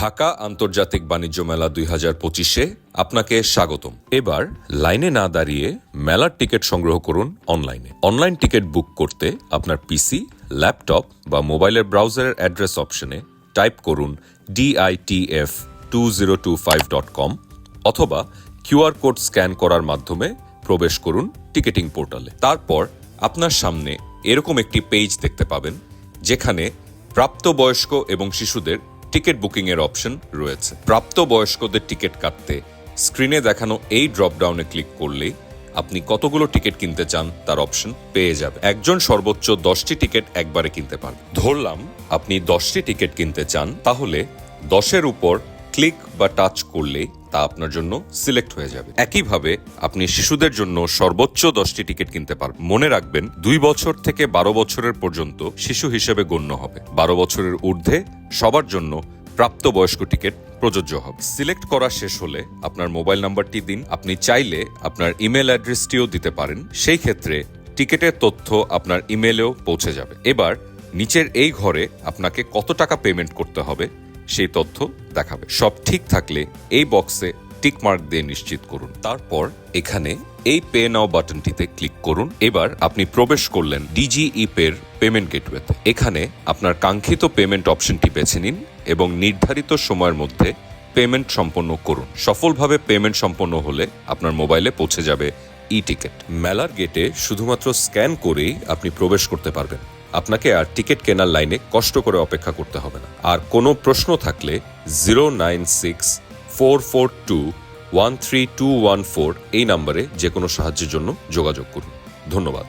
ঢাকা আন্তর্জাতিক বাণিজ্য মেলা দুই হাজার পঁচিশে আপনাকে স্বাগতম। এবার লাইনে না দাঁড়িয়ে মেলার টিকিট সংগ্রহ করুন অনলাইনে। অনলাইন টিকিট বুক করতে আপনার পিসি, ল্যাপটপ বা মোবাইলের ব্রাউজারের অ্যাড্রেস অপশনে টাইপ করুন DITF two zero two five dot com অথবা কিউআর কোড স্ক্যান করার মাধ্যমে প্রবেশ করুন টিকিটিং পোর্টালে। তারপর আপনার সামনে এরকম একটি পেজ দেখতে পাবেন, যেখানে প্রাপ্তবয়স্ক এবং শিশুদের টিকিট বুকিং এর অপশন রয়েছে। প্রাপ্তবয়স্কদের টিকিট কাটতে স্ক্রিনে দেখানো এই ড্রপডাউনে ক্লিক করলেই আপনি কতগুলো টিকিট কিনতে চান তার অপশন পেয়ে যাবে। একজন সর্বোচ্চ দশটি টিকিট একবারে কিনতে পারবে। ধরলাম আপনি দশটি টিকিট কিনতে চান, তাহলে দশের উপর ক্লিক বা টাচ করলেই তা আপনার জন্য সিলেক্ট হয়ে যাবে। একইভাবে আপনি শিশুদের জন্য সর্বোচ্চ দশটি টিকিট কিনতে পারবেন। মনে রাখবেন, দুই বছর থেকে বারো বছরের পর্যন্ত শিশু হিসেবে গণ্য হবে। বারো বছরের ঊর্ধ্বে সবার জন্য প্রাপ্তবয়স্ক টিকিট প্রযোজ্য হবে। সিলেক্ট করা শেষ হলে আপনার মোবাইল নাম্বারটি দিন। আপনি চাইলে আপনার ইমেল অ্যাড্রেসটিও দিতে পারেন। সেই ক্ষেত্রে টিকিটের তথ্য আপনার ইমেলেও পৌঁছে যাবে। এবার নিচের এই ঘরে আপনাকে কত টাকা পেমেন্ট করতে হবে সেই তথ্য দেখাবে। সব ঠিক থাকলে এই বক্সে টিক মার্ক দিয়ে নিশ্চিত করুন। তারপর এখানে এই পে নাও বাটনটিতে ক্লিক করুন। এবার আপনি প্রবেশ করলেন ডিজিই পের পেমেন্ট গেটওয়েতে। এখানে আপনার কাঙ্ক্ষিত পেমেন্ট অপশনটি বেছে নিন এবং নির্ধারিত সময়ের মধ্যে পেমেন্ট সম্পন্ন করুন। সফলভাবে পেমেন্ট সম্পন্ন হলে আপনার মোবাইলে পৌঁছে যাবে ই টিকিট মেলার গেটে শুধুমাত্র স্ক্যান করেই আপনি প্রবেশ করতে পারবেন। আপনাকে আর টিকিট কেনার লাইনে কষ্ট করে অপেক্ষা করতে হবে না। আর কোনো প্রশ্ন থাকলে zero nine six four four two one three two one four এই নম্বরে যে কোনো সাহায্যের জন্য যোগাযোগ করুন। ধন্যবাদ।